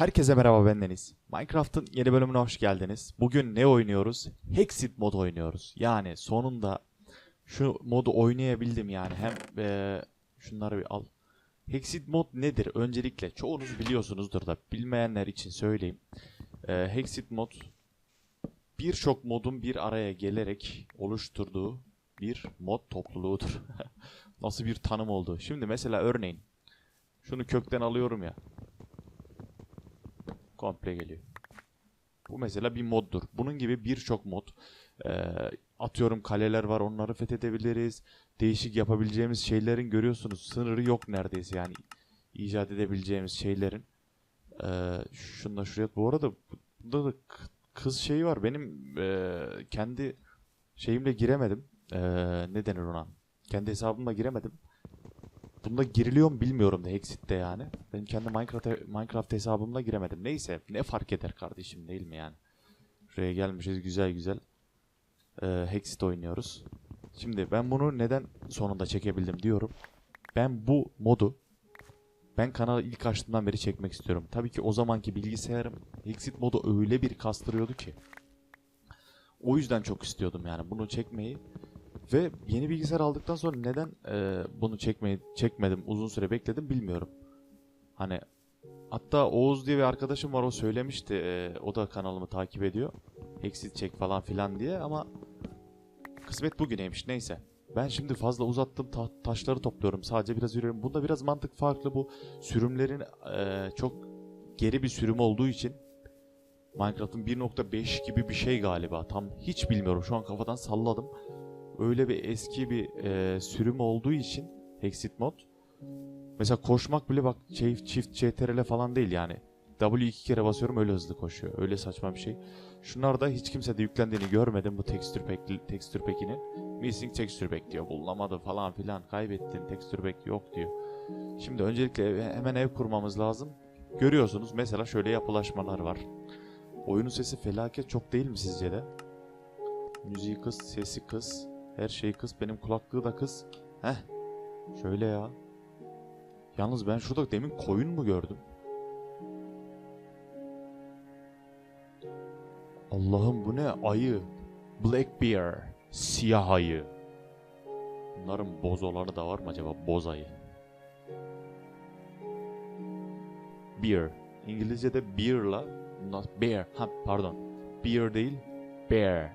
Herkese merhaba ben Deniz. Minecraft'ın yeni bölümüne hoş geldiniz. Bugün ne oynuyoruz? Hexit mod oynuyoruz. Yani sonunda şu modu oynayabildim yani. Hem eee, şunları bir al. Hexit mod nedir? Öncelikle çoğunuz biliyorsunuzdur da bilmeyenler için söyleyeyim. Eee Hexit mod birçok modun bir araya gelerek oluşturduğu bir mod topluluğudur. Nasıl bir tanım oldu? Şimdi mesela örneğin şunu kökten alıyorum ya komple geliyor. Bu mesela bir moddur. Bunun gibi birçok mod. Ee, atıyorum kaleler var onları fethedebiliriz. Değişik yapabileceğimiz şeylerin görüyorsunuz sınırı yok neredeyse yani icat edebileceğimiz şeylerin. Ee, şunu da şuraya bu arada bunda da kız şeyi var benim e, kendi şeyimle giremedim. Ee, ne denir ona? Kendi hesabımla giremedim. Bunda giriliyor mu bilmiyorum da Hexit'te yani. Benim kendi Minecraft, Minecraft hesabımla giremedim. Neyse ne fark eder kardeşim değil mi yani? Şuraya gelmişiz güzel güzel. Ee, Hexit oynuyoruz. Şimdi ben bunu neden sonunda çekebildim diyorum. Ben bu modu ben kanalı ilk açtığımdan beri çekmek istiyorum. Tabii ki o zamanki bilgisayarım Hexit modu öyle bir kastırıyordu ki. O yüzden çok istiyordum yani bunu çekmeyi. Ve yeni bilgisayar aldıktan sonra neden e, bunu çekmeyi çekmedim, uzun süre bekledim bilmiyorum. Hani hatta Oğuz diye bir arkadaşım var o söylemişti. e, o da kanalımı takip ediyor. Exit çek falan filan diye ama kısmet bugüneymiş neyse. Ben şimdi fazla uzattım ta- taşları topluyorum sadece biraz yürüyorum. Bunda biraz mantık farklı bu sürümlerin e, çok geri bir sürüm olduğu için Minecraft'ın 1.5 gibi bir şey galiba. Tam hiç bilmiyorum. Şu an kafadan salladım öyle bir eski bir e, sürüm olduğu için Hexit mod. Mesela koşmak bile bak çift, çift CTRL falan değil yani. W iki kere basıyorum öyle hızlı koşuyor. Öyle saçma bir şey. Şunlarda hiç kimse de yüklendiğini görmedim bu texture pack texture pack'ini. Missing texture pack diyor. Bulunamadı falan filan. Kaybettin texture pack yok diyor. Şimdi öncelikle hemen ev kurmamız lazım. Görüyorsunuz mesela şöyle yapılaşmalar var. Oyunun sesi felaket çok değil mi sizce de? Müziği kıs, sesi kıs. Her şeyi kıs. Benim kulaklığı da kıs. Heh. Şöyle ya. Yalnız ben şurada demin koyun mu gördüm? Allah'ım bu ne? Ayı. Black Bear. Siyah ayı. Bunların boz olanı da var mı acaba? Boz ayı. Bear. İngilizce'de bear'la bear. Ha pardon. Bear değil. Bear.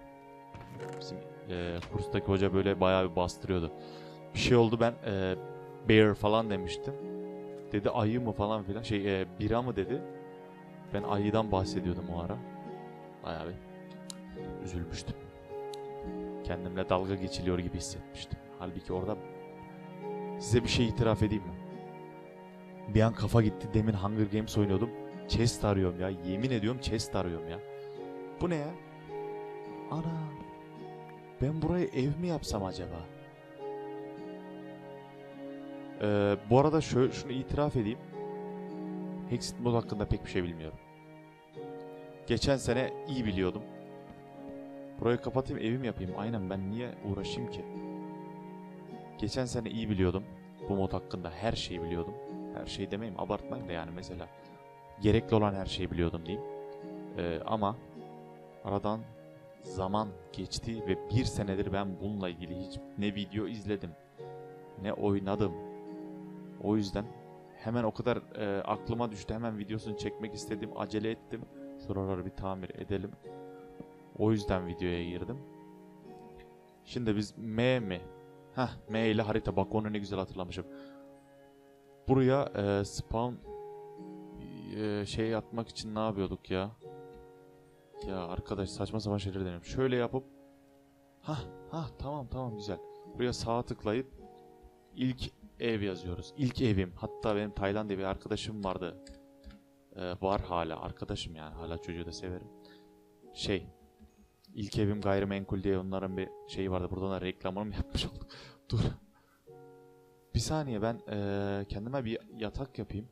Bizim e, kurstaki hoca böyle bayağı bir bastırıyordu. Bir şey oldu ben e, bear falan demiştim. Dedi ayı mı falan filan şey e, bira mı dedi. Ben ayıdan bahsediyordum o ara. Bayağı bir üzülmüştüm. Kendimle dalga geçiliyor gibi hissetmiştim. Halbuki orada size bir şey itiraf edeyim mi? Bir an kafa gitti. Demin Hunger Games oynuyordum. Chest arıyorum ya. Yemin ediyorum chest arıyorum ya. Bu ne ya? Ana. Ben burayı ev mi yapsam acaba? Ee, bu arada şöyle, şunu itiraf edeyim. Hexit mod hakkında pek bir şey bilmiyorum. Geçen sene iyi biliyordum. Burayı kapatayım evim yapayım. Aynen ben niye uğraşayım ki? Geçen sene iyi biliyordum. Bu mod hakkında her şeyi biliyordum. Her şeyi demeyeyim abartmayayım da yani mesela. Gerekli olan her şeyi biliyordum diyeyim. Ee, ama aradan zaman geçti ve bir senedir ben bununla ilgili hiç ne video izledim ne oynadım. O yüzden hemen o kadar e, aklıma düştü hemen videosunu çekmek istedim acele ettim. Şuraları bir tamir edelim. O yüzden videoya girdim. Şimdi biz M mi? Heh M ile harita bak onu ne güzel hatırlamışım. Buraya e, spawn e, şey atmak için ne yapıyorduk ya? Ya arkadaş saçma sapan şeyler deniyorum. Şöyle yapıp ha ha tamam tamam güzel. Buraya sağ tıklayıp ilk ev yazıyoruz. İlk evim. Hatta benim Tayland diye bir arkadaşım vardı. Ee, var hala arkadaşım yani hala çocuğu da severim. Şey ilk evim gayrimenkul diye onların bir şeyi vardı. Buradan da reklamını mı yapmış olduk? Dur. Bir saniye ben eee, kendime bir yatak yapayım.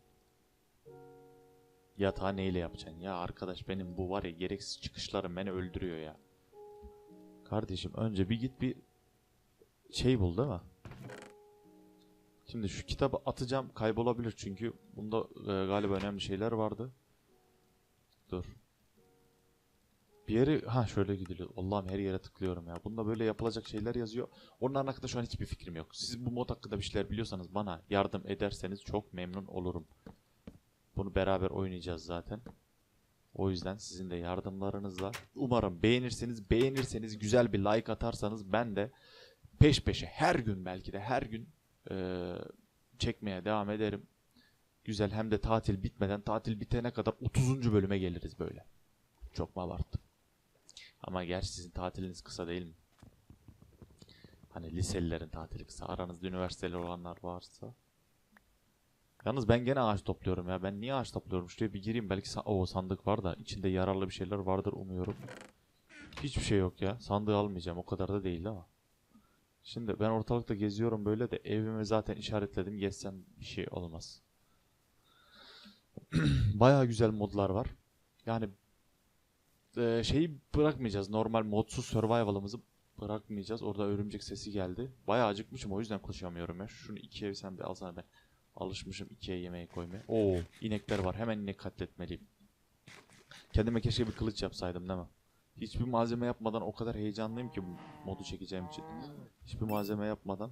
Yatağı neyle yapacaksın? Ya arkadaş benim bu var ya gereksiz çıkışlarım beni öldürüyor ya. Kardeşim önce bir git bir şey bul değil mi? Şimdi şu kitabı atacağım kaybolabilir çünkü bunda e, galiba önemli şeyler vardı. dur. Bir yere ha şöyle gidiliyor. Allah'ım her yere tıklıyorum ya. Bunda böyle yapılacak şeyler yazıyor. Onların hakkında şu an hiçbir fikrim yok. Siz bu mod hakkında bir şeyler biliyorsanız bana yardım ederseniz çok memnun olurum. Bunu beraber oynayacağız zaten. O yüzden sizin de yardımlarınızla umarım beğenirseniz beğenirseniz güzel bir like atarsanız ben de peş peşe her gün belki de her gün eee, çekmeye devam ederim. Güzel hem de tatil bitmeden tatil bitene kadar 30. bölüme geliriz böyle. Çok mu abarttım? Ama gerçi sizin tatiliniz kısa değil mi? Hani liselilerin tatili kısa. Aranızda üniversiteli olanlar varsa. Yalnız ben gene ağaç topluyorum ya. Ben niye ağaç topluyorum? Şuraya bir gireyim. Belki sa- o sandık var da içinde yararlı bir şeyler vardır umuyorum. Hiçbir şey yok ya. Sandığı almayacağım. O kadar da değil ama. Şimdi ben ortalıkta geziyorum böyle de evimi zaten işaretledim. Gezsem bir şey olmaz. Bayağı güzel modlar var. Yani eee, şeyi bırakmayacağız. Normal modsuz survival'ımızı bırakmayacağız. Orada örümcek sesi geldi. Bayağı acıkmışım o yüzden koşamıyorum ya. Şunu ikiye sen bir alsana ben. Alışmışım ikiye yemeği koymaya. Oo inekler var. Hemen inek katletmeliyim. Kendime keşke bir kılıç yapsaydım değil mi? Hiçbir malzeme yapmadan o kadar heyecanlıyım ki bu modu çekeceğim için. Hiçbir malzeme yapmadan.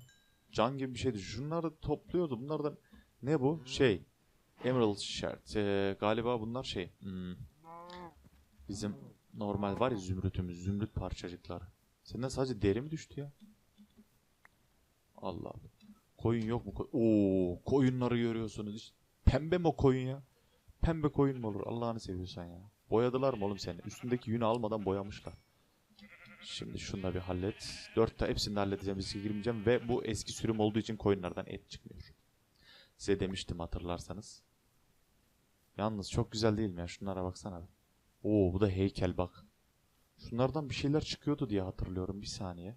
Can gibi bir şeydi. Şunları topluyordu. Bunlardan ne bu? Şey. Emerald Shard. Ee, galiba bunlar şey. hmm, Bizim normal var ya zümrütümüz. Zümrüt parçacıkları. Senden sadece deri mi düştü ya? Allah Allah. Koyun yok mu? Oo, koyunları görüyorsunuz. İşte pembe mi koyun ya? Pembe koyun mu olur? Allah'ını seviyorsan ya. Boyadılar mı oğlum seni? Üstündeki yünü almadan boyamışlar. Şimdi şunu da bir hallet. Dört ta hepsini de halledeceğim. Riske girmeyeceğim. Ve bu eski sürüm olduğu için koyunlardan et çıkmıyor. Size demiştim hatırlarsanız. Yalnız çok güzel değil mi ya? Şunlara baksana. Oo bu da heykel bak. Şunlardan bir şeyler çıkıyordu diye hatırlıyorum. Bir saniye.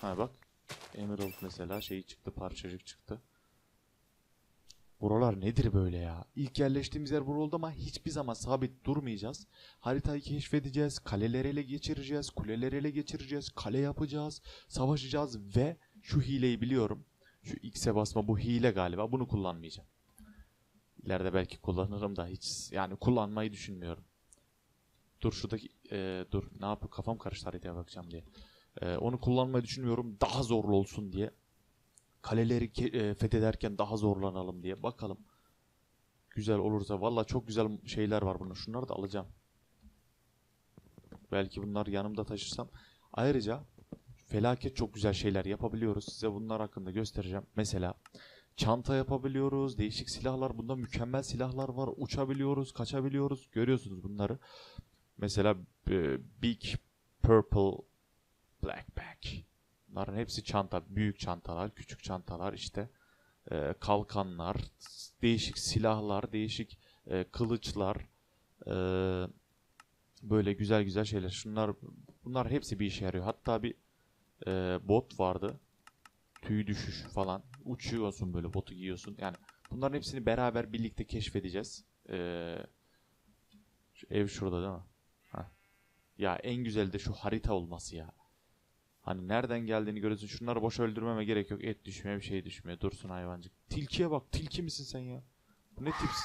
Ha bak. Emerald mesela şey çıktı. Parçacık çıktı. Buralar nedir böyle ya? İlk yerleştiğimiz yer bura ama hiçbir zaman sabit durmayacağız. Haritayı keşfedeceğiz, kaleleri ele geçireceğiz, kuleleri ele geçireceğiz, kale yapacağız, savaşacağız ve şu hileyi biliyorum. Şu X'e basma bu hile galiba. Bunu kullanmayacağım. İleride belki kullanırım da hiç yani kullanmayı düşünmüyorum. Dur şuradaki e, dur ne yapayım kafam karıştı haritaya bakacağım diye. E, onu kullanmayı düşünmüyorum daha zorlu olsun diye. Kaleleri e, fethederken daha zorlanalım diye. Bakalım. Güzel olursa. Valla çok güzel şeyler var bunun. Şunları da alacağım. Belki bunlar yanımda taşırsam. Ayrıca felaket çok güzel şeyler yapabiliyoruz. Size bunlar hakkında göstereceğim. Mesela çanta yapabiliyoruz. Değişik silahlar. Bunda mükemmel silahlar var. Uçabiliyoruz, kaçabiliyoruz. Görüyorsunuz bunları. Mesela e, Big Purple Blackback. Bunların hepsi çanta. Büyük çantalar, küçük çantalar işte. e, kalkanlar, değişik silahlar, değişik e, kılıçlar. e, böyle güzel güzel şeyler. Şunlar bunlar hepsi bir işe yarıyor. Hatta bir e, bot vardı. Tüy düşüş falan. Uçuyorsun böyle botu giyiyorsun. Yani bunların hepsini beraber birlikte keşfedeceğiz. E, şu ev şurada değil mi? Heh. Ya en güzel de şu harita olması ya. Hani nereden geldiğini görüyorsun. Şunları boş öldürmeme gerek yok. Et düşmüyor, bir şey düşmüyor. Dursun hayvancık. Tilkiye bak. Tilki misin sen ya? Bu ne tips?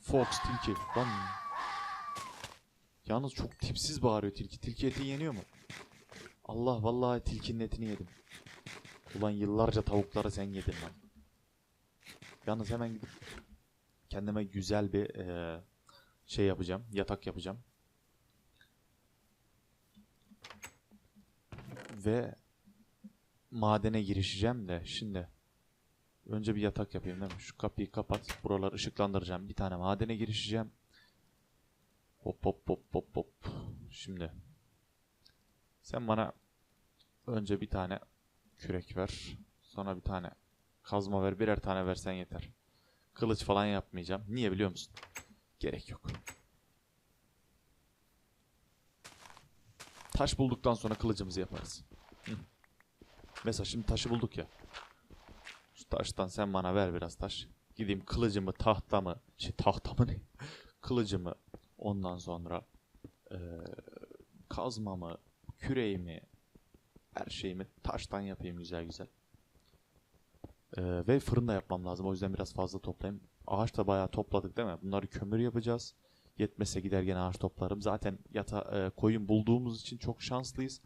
Fox, tilki. Lan. Yalnız çok tipsiz bağırıyor tilki. Tilki eti yeniyor mu? Allah vallahi tilkinin etini yedim. Ulan yıllarca tavukları sen yedin lan. Yalnız hemen gidip kendime güzel bir eee, şey yapacağım. Yatak yapacağım. Ve madene girişeceğim de şimdi önce bir yatak yapayım değil mi? Şu kapıyı kapat. Buraları ışıklandıracağım. Bir tane madene girişeceğim. Hop hop hop hop hop. Şimdi sen bana önce bir tane kürek ver. Sonra bir tane kazma ver. Birer tane versen yeter. Kılıç falan yapmayacağım. Niye biliyor musun? Gerek yok. Taş bulduktan sonra kılıcımızı yaparız. Mesela şimdi taşı bulduk ya. Şu taştan sen bana ver biraz taş. Gideyim kılıcımı, tahtamı, şey tahtamı ne? Kılıcımı, ondan sonra eee, kazmamı, küreğimi, her şeyimi taştan yapayım güzel güzel. Ee, ve fırın da yapmam lazım. O yüzden biraz fazla toplayayım. Ağaç da bayağı topladık değil mi? Bunları kömür yapacağız. Yetmezse gider gene ağaç toplarım. Zaten yata, e, koyun bulduğumuz için çok şanslıyız.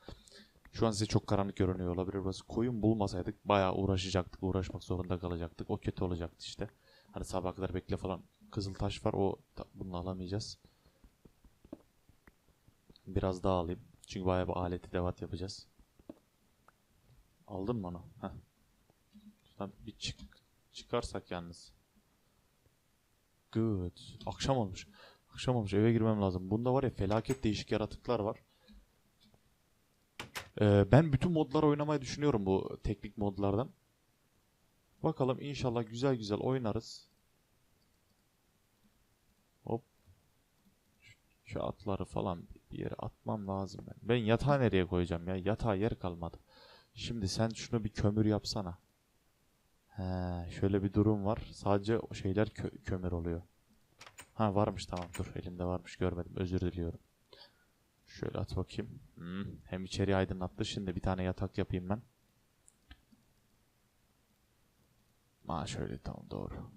Şu an size çok karanlık görünüyor olabilir burası. Koyun bulmasaydık bayağı uğraşacaktık. Uğraşmak zorunda kalacaktık. O kötü olacaktı işte. Hani sabah kadar bekle falan. Kızıl taş var. O bunu alamayacağız. Biraz daha alayım. Çünkü bayağı bir aleti devat yapacağız. Aldın mı onu? Heh. Bir çık çıkarsak yalnız. Good. Akşam olmuş. Akşam olmuş. Eve girmem lazım. Bunda var ya felaket değişik yaratıklar var. Ee, ben bütün modlar oynamayı düşünüyorum bu teknik modlardan. Bakalım inşallah güzel güzel oynarız. Hop. Şu- atları falan bir yere atmam lazım ben. Ben yatağı nereye koyacağım ya? Yatağa yer kalmadı. Şimdi sen şunu bir kömür yapsana. He, şöyle bir durum var. Sadece o şeyler kö- kömür oluyor. Ha varmış tamam dur elimde varmış görmedim özür diliyorum. Şöyle at bakayım. Hmm, hem içeriği aydınlattı. Şimdi bir tane yatak yapayım ben. Ha şöyle tamam doğru.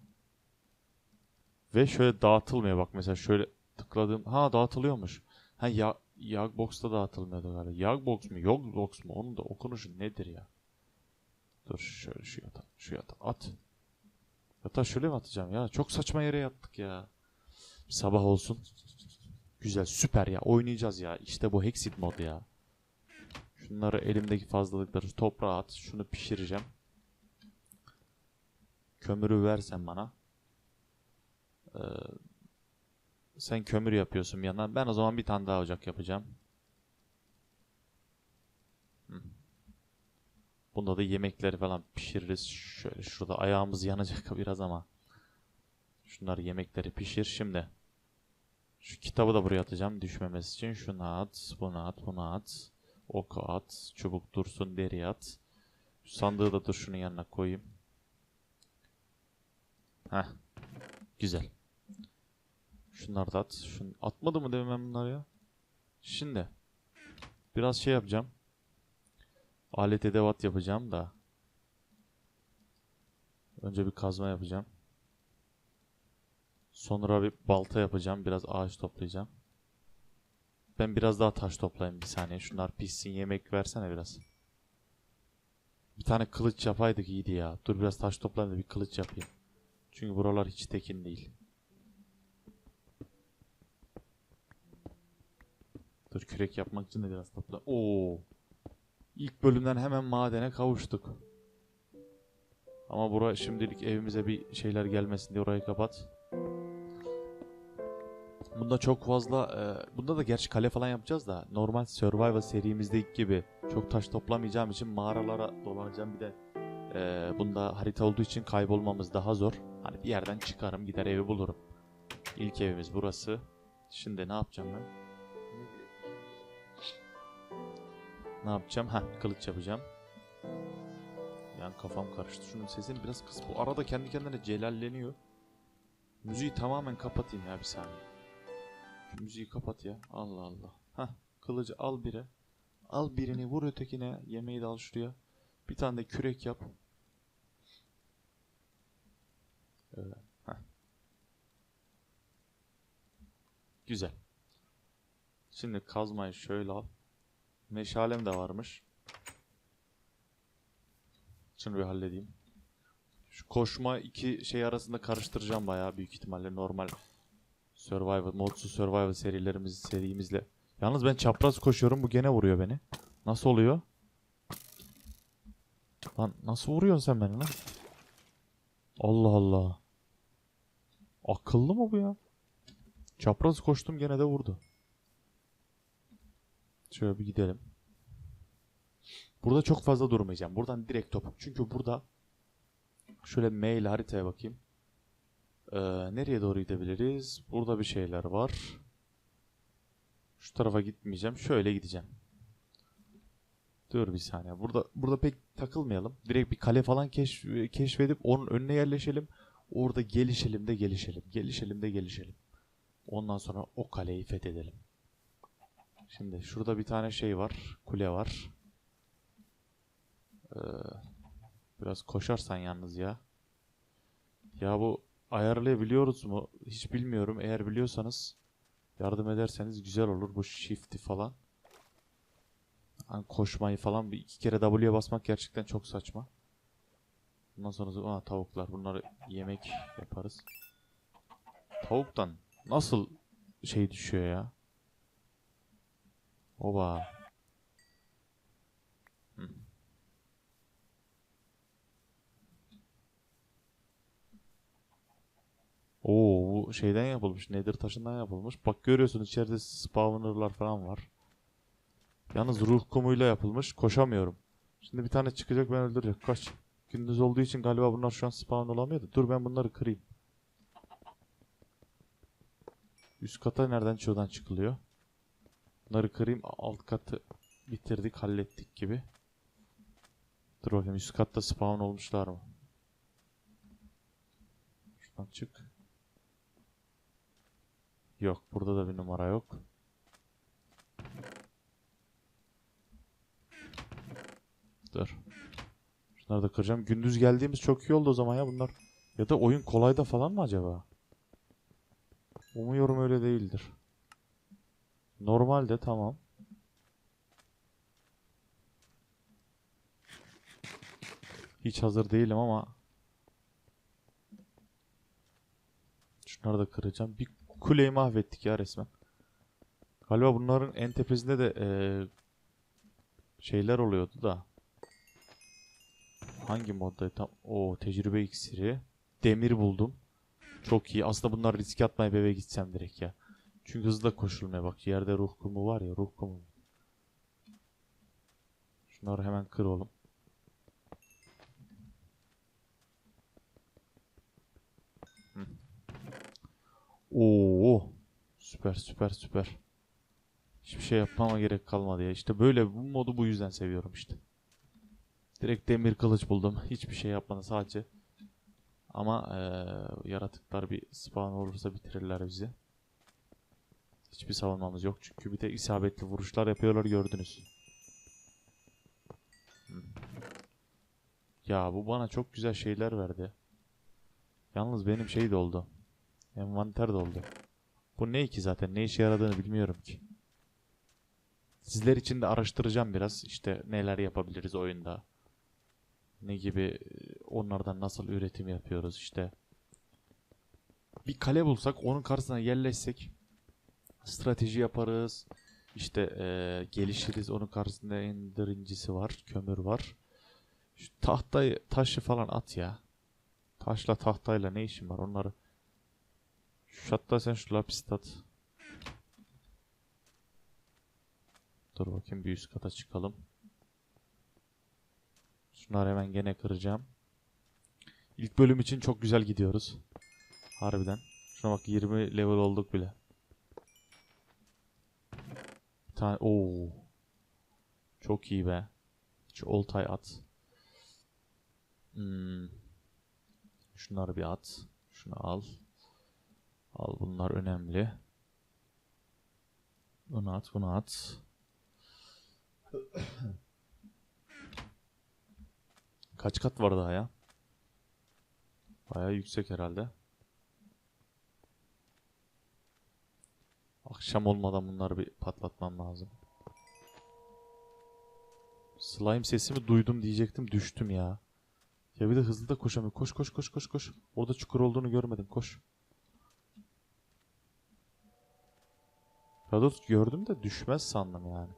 Ve şöyle dağıtılmıyor bak mesela şöyle tıkladığım ha dağıtılıyormuş. Ha ya Yagbox'ta dağıtılmıyordu galiba. Yagbox mu? Yogbox mu? Onun da okunuşu nedir ya? Dur şöyle şu yatağı, şu yatağı at. Yatağı şöyle mi atacağım ya? Çok saçma yere yattık ya. Sabah olsun. Güzel süper ya. Oynayacağız ya. İşte bu Hexit modu ya. Şunları elimdeki fazlalıkları toprağa at. Şunu pişireceğim. Kömürü versen bana. Ee, sen kömür yapıyorsun bir yandan. Ben o zaman bir tane daha ocak yapacağım. Bunda da yemekleri falan pişiririz. Şöyle şurada ayağımız yanacak biraz ama. Şunları yemekleri pişir şimdi. Şu kitabı da buraya atacağım düşmemesi için. Şunu at, bunu at, bunu at. Oku at, çubuk dursun, deri at. Şu sandığı da dur şunun yanına koyayım. Heh. Güzel. Şunları da at. Şunu atmadı mı demin ben bunları ya? Şimdi. Biraz şey yapacağım. Alet edevat yapacağım da. Önce bir kazma yapacağım. Sonra bir balta yapacağım. Biraz ağaç toplayacağım. Ben biraz daha taş toplayayım bir saniye. Şunlar pişsin yemek versene biraz. Bir tane kılıç yapaydık iyiydi ya. Dur biraz taş toplayayım da bir kılıç yapayım. Çünkü buralar hiç tekin değil. Dur kürek yapmak için de biraz topla. Oo. İlk bölümden hemen madene kavuştuk. Ama bura şimdilik evimize bir şeyler gelmesin diye orayı kapat. Bunda çok fazla, e, bunda da gerçi kale falan yapacağız da normal Survival serimizdeki gibi çok taş toplamayacağım için mağaralara dolanacağım bir de e, bunda harita olduğu için kaybolmamız daha zor. Hani bir yerden çıkarım gider evi bulurum. İlk evimiz burası. Şimdi ne yapacağım ben? Ne yapacağım? Ha, kılıç yapacağım. Yani kafam karıştı. Şunun sesini biraz kıs. Bu arada kendi kendine celalleniyor. Müziği tamamen kapatayım ya bir saniye. Müziği kapat ya. Allah Allah. Hah, kılıcı al bire. Al birini vur ötekine. Yemeği de al şuraya. Bir tane de kürek yap. Öyle. Heh. Güzel. Şimdi kazmayı şöyle al. Meşalem de varmış. Şunu bir halledeyim. Şu koşma iki şey arasında karıştıracağım bayağı büyük ihtimalle normal Survival, modsuz Survival serilerimiz serimizle. Yalnız ben çapraz koşuyorum bu gene vuruyor beni. Nasıl oluyor? Lan nasıl vuruyorsun sen beni lan? Allah Allah. Akıllı mı bu ya? Çapraz koştum gene de vurdu. Şöyle bir gidelim. Burada çok fazla durmayacağım. Buradan direkt topuk. Çünkü burada şöyle mail haritaya bakayım. Ee, nereye doğru gidebiliriz? Burada bir şeyler var. Şu tarafa gitmeyeceğim. Şöyle gideceğim. Dur bir saniye. Burada burada pek takılmayalım. Direkt bir kale falan keşf, keşfedip onun önüne yerleşelim. Orada gelişelim de gelişelim. Gelişelim de gelişelim. Ondan sonra o kaleyi fethedelim. Şimdi şurada bir tane şey var. Kule var. Ee, Biraz koşarsan yalnız ya. Ya bu ayarlayabiliyoruz mu? Hiç bilmiyorum. Eğer biliyorsanız yardım ederseniz güzel olur bu shift'i falan. Hani koşmayı falan bir iki kere W'ye basmak gerçekten çok saçma. Ondan sonra aa, tavuklar bunları yemek yaparız. Tavuktan nasıl şey düşüyor ya? Oba. Oo bu şeyden yapılmış. Nether taşından yapılmış. Bak görüyorsun içeride spawnerlar falan var. Yalnız ruh kumuyla yapılmış. Koşamıyorum. Şimdi bir tane çıkacak beni öldürecek. Kaç. Gündüz olduğu için galiba bunlar şu an spawn olamıyor da. Dur ben bunları kırayım. Üst kata nereden şuradan çıkılıyor? Bunları kırayım. Alt katı bitirdik, hallettik gibi. Dur bakayım üst katta spawn olmuşlar mı? Şuradan çık. Yok, burada da bir numara yok. Dur. Şunları da kıracağım. Gündüz geldiğimiz çok iyi oldu o zaman ya bunlar. Ya da oyun kolayda falan mı acaba? Umuyorum öyle değildir. Normalde tamam. Hiç hazır değilim ama Şunları da kıracağım. Bir kuleyi mahvettik ya resmen. Galiba bunların en tepesinde de eee, şeyler oluyordu da. Hangi modda? Tam o tecrübe iksiri. Demir buldum. Çok iyi. Aslında bunlar riske atmayıp eve gitsem direkt ya. Çünkü hızlı da koşulmaya bak. Yerde ruh kumu var ya ruh kumu. Şunları hemen kır oğlum. Oo. Süper süper süper. Hiçbir şey yapmama gerek kalmadı ya. İşte böyle bu modu bu yüzden seviyorum işte. Direkt demir kılıç buldum. Hiçbir şey yapmadan sadece. Ama eee, yaratıklar bir spawn olursa bitirirler bizi. Hiçbir savunmamız yok çünkü bir tek isabetli vuruşlar yapıyorlar gördünüz. Hı. Ya bu bana çok güzel şeyler verdi. Yalnız benim şey de oldu. Envanter de oldu. Bu ne ki zaten? Ne işe yaradığını bilmiyorum ki. Sizler için de araştıracağım biraz. İşte neler yapabiliriz oyunda. Ne gibi e, onlardan nasıl üretim yapıyoruz işte. Bir kale bulsak onun karşısına yerleşsek strateji yaparız. İşte e, gelişiriz. Onun karşısında ender incisi var. Kömür var. Şu tahtayı taşı falan at ya. Taşla tahtayla ne işin var onları. Şu hatta sen şu lapis at. Dur bakayım bir üst kata çıkalım. Şunları hemen gene kıracağım. İlk bölüm için çok güzel gidiyoruz. Harbiden. Şuna bak 20 level olduk bile. Bir tane Oo. Çok iyi be. Şu oltay at. Hmm. Şunları bir at. Şunu al. Al bunlar önemli. Bunu at, bunu at. Kaç kat var daha ya? Bayağı yüksek herhalde. Akşam olmadan bunları bir patlatmam lazım. Slime sesimi duydum diyecektim düştüm ya. Ya bir de hızlı da koşamıyor. Koş koş koş koş koş. Orada çukur olduğunu görmedim. Koş. Doğrusu gördüm de düşmez sandım yani.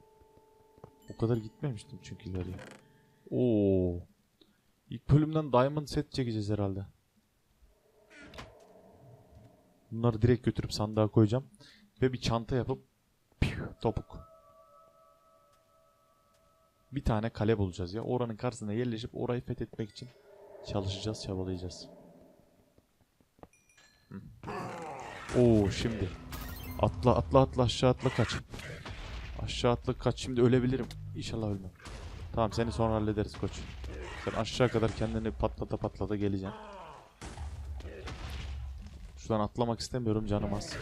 O kadar gitmemiştim çünkü ileriye. Oo. İlk bölümden Diamond set çekeceğiz herhalde. Bunları direkt götürüp sandığa koyacağım. Ve bir çanta yapıp piu, topuk. Bir tane kale bulacağız ya. Oranın karşısına yerleşip orayı fethetmek için çalışacağız, çabalayacağız. Oo şimdi. Atla atla atla aşağı atla kaç. Aşağı atla kaç. Şimdi ölebilirim. İnşallah ölmem. Tamam seni sonra hallederiz koç. Sen aşağı kadar kendini patlata patlata geleceksin. Şuradan atlamak istemiyorum canım az.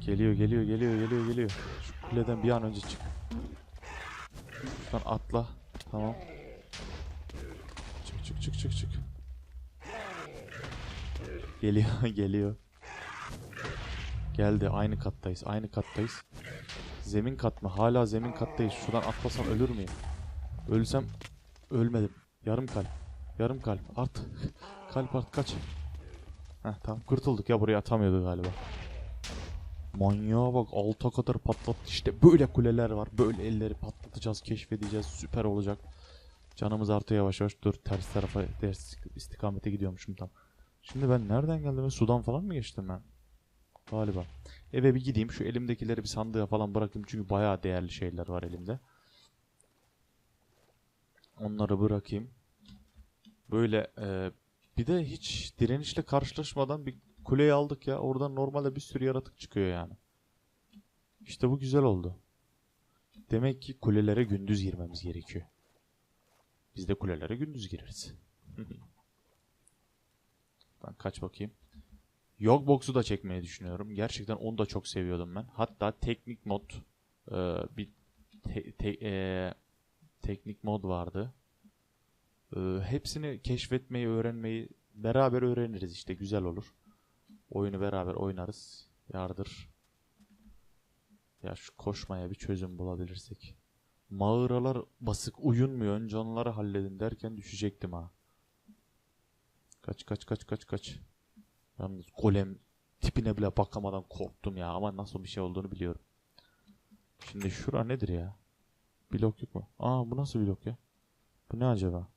Geliyor geliyor geliyor geliyor geliyor. Şu kuleden bir an önce çık. Şuradan atla. Tamam. çık çık çık çık. Geliyor geliyor. Geldi aynı kattayız aynı kattayız. Zemin kat mı? Hala zemin kattayız. Şuradan atlasam ölür müyüm? Ölsem ölmedim. Yarım kalp. Yarım kalp. Art. kalp art kaç. Heh tamam kurtulduk ya buraya atamıyordu galiba. Manyağa bak alta kadar patlattı işte böyle kuleler var böyle elleri patlatacağız keşfedeceğiz süper olacak. Canımız artıyor yavaş yavaş dur ters tarafa ters istikamete gidiyormuşum tam. Şimdi ben nereden geldim sudan falan mı geçtim ben? Galiba. Eve bir gideyim şu elimdekileri bir sandığa falan bırakayım çünkü bayağı değerli şeyler var elimde. Onları bırakayım. Böyle e, bir de hiç direnişle karşılaşmadan bir kuleyi aldık ya. Oradan normalde bir sürü yaratık çıkıyor yani. İşte bu güzel oldu. Demek ki kulelere gündüz girmemiz gerekiyor. Biz de kulelere gündüz gireriz. ben kaç bakayım. Yogbox'u da çekmeyi düşünüyorum. Gerçekten onu da çok seviyordum ben. Hatta teknik mod e, bir te- te- e, teknik mod vardı. E, hepsini keşfetmeyi, öğrenmeyi beraber öğreniriz işte güzel olur. Oyunu beraber oynarız. Yardır. Ya şu koşmaya bir çözüm bulabilirsek. Mağaralar basık uyunmuyor. Önce onları halledin derken düşecektim ha. Kaç kaç kaç kaç kaç. Yalnız golem tipine bile bakamadan korktum ya. Ama nasıl bir şey olduğunu biliyorum. Şimdi şura nedir ya? Blok yok mu? Aa bu nasıl blok ya? Bu ne acaba?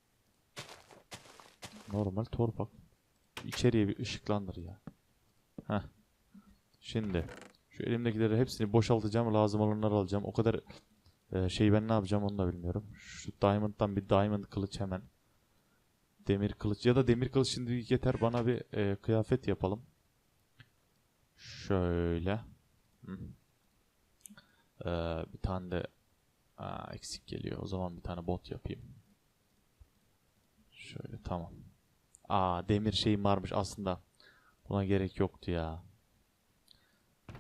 Normal torpak. İçeriye bir ışıklandır ya. Heh. Şimdi şu elimdekileri hepsini boşaltacağım. Lazım olanları alacağım. O kadar e, şey ben ne yapacağım onu da bilmiyorum. Şu diamond'dan bir diamond kılıç hemen. Demir kılıç ya da demir kılıç şimdi yeter bana bir e, kıyafet yapalım. Şöyle. Ee, bir tane de Aa, eksik geliyor. O zaman bir tane bot yapayım. Şöyle tamam. Aa demir şeyim varmış aslında. Buna gerek yoktu ya.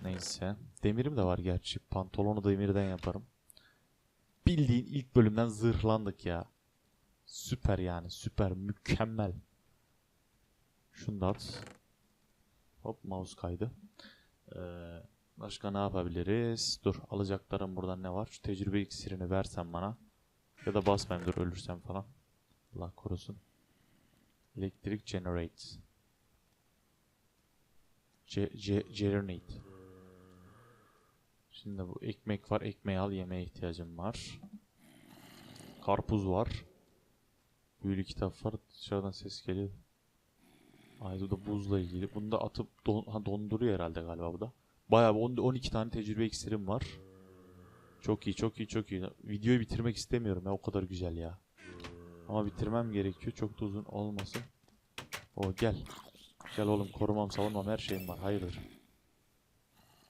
Neyse. Demirim de var gerçi. Pantolonu demirden yaparım. Bildiğin ilk bölümden zırhlandık ya. Süper yani. Süper. Mükemmel. Şunu da at. Hop mouse kaydı. Ee, başka ne yapabiliriz? Dur alacaklarım buradan ne var? Şu tecrübe iksirini versen bana. Ya da basmayayım dur ölürsem falan. Allah korusun. Electric generate. Generate. Şimdi bu ekmek var. Ekmeği al. Yemeğe ihtiyacım var. Karpuz var. Büyülü kitap var. Dışarıdan ses geliyor. Ay bu da buzla ilgili. Bunu da atıp don ha, donduruyor herhalde galiba bu da. Bayağı bir on- 12 tane tecrübe iksirim var. Çok iyi, çok iyi, çok iyi. Videoyu bitirmek istemiyorum ya. O kadar güzel ya. Ama bitirmem gerekiyor. Çok da uzun olmasın. O gel. Gel oğlum korumam savunmam her şeyim var. Hayırdır.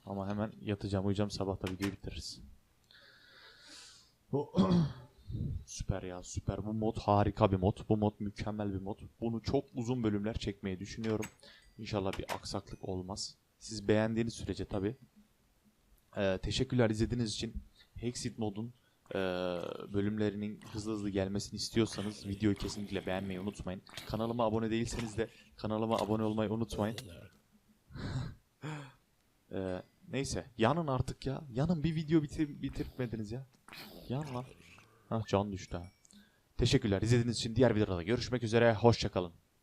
Ama hemen yatacağım uyuyacağım sabah da videoyu bitiririz. Süper ya süper. Bu mod harika bir mod. Bu mod mükemmel bir mod. Bunu çok uzun bölümler çekmeyi düşünüyorum. İnşallah bir aksaklık olmaz. Siz beğendiğiniz sürece tabi. teşekkürler izlediğiniz için. Hexit modun e, bölümlerinin hızlı hızlı gelmesini istiyorsanız videoyu kesinlikle beğenmeyi unutmayın. Kanalıma abone değilseniz de kanalıma abone olmayı unutmayın. Ee, neyse yanın artık ya. Yanın bir video bitir bitirtmediniz ya. Yan lan. Hah can düştü ha. Teşekkürler izlediğiniz için diğer videoda görüşmek üzere. Hoşçakalın.